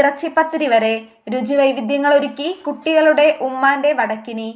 ഇറച്ചിപ്പത്തിരി വരെ രുചിവൈവിധ്യങ്ങൾ ഒരുക്കി കുട്ടികളുടെ ഉമ്മാന്റെ വടക്കിനി.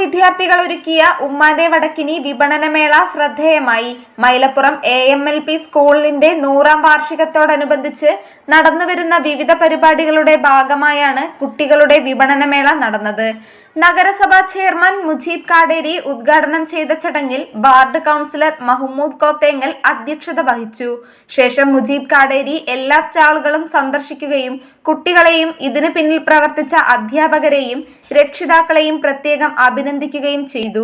വിദ്യാർത്ഥികൾ ഒരുക്കിയ ഉമ്മാന്റെ വടക്കിനി വിപണനമേള ശ്രദ്ധേയമായി. Mylappuram A M L P സ്കൂളിന്റെ നൂറാം വാർഷികത്തോടനുബന്ധിച്ച് നടന്നുവരുന്ന വിവിധ പരിപാടികളുടെ ഭാഗമായാണ് കുട്ടികളുടെ വിപണനമേള നടന്നത്. നഗരസഭാ ചെയർമാൻ മുജീബ് കാടേരി ഉദ്ഘാടനം ചെയ്ത ചടങ്ങിൽ വാർഡ് കൗൺസിലർ മഹമ്മൂദ് കോത്തേങ്ങൽ അധ്യക്ഷത വഹിച്ചു. ശേഷം മുജീബ് കാടേരി എല്ലാ സ്റ്റാളുകളും സന്ദർശിക്കുകയും കുട്ടികളെയും ഇതിനു പിന്നിൽ പ്രവർത്തിച്ച അധ്യാപകരെയും രക്ഷിതാക്കളെയും പ്രത്യേകം അഭിനന്ദിക്കുകയും ചെയ്തു.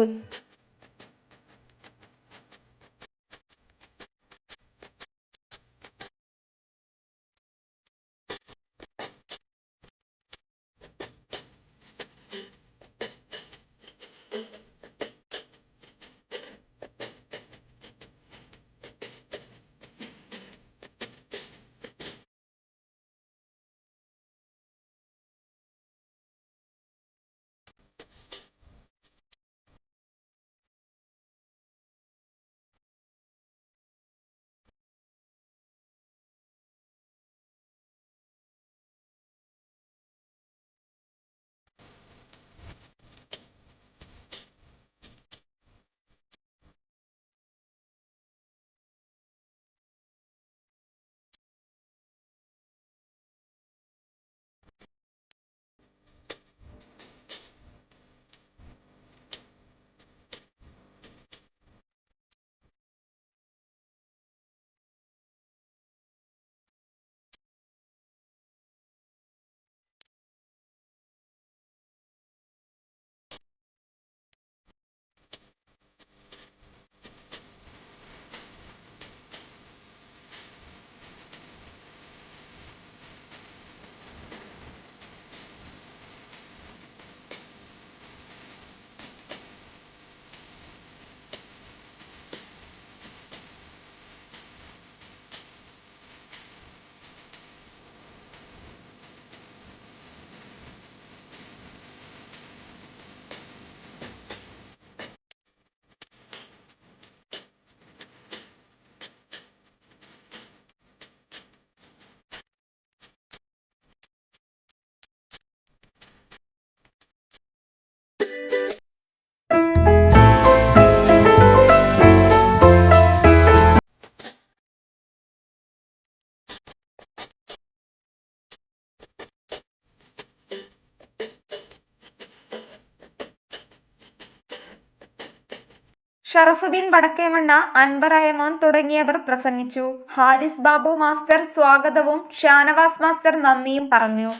ഷറഫുദ്ദീൻ വടക്കേമണ്ണ അൻവർ അയമോൻ തുടങ്ങിയവർ പ്രസംഗിച്ചു. ഹാരിസ് ബാബു മാസ്റ്റർ സ്വാഗതവും ഷാനവാസ് മാസ്റ്റർ നന്ദിയും പറഞ്ഞു.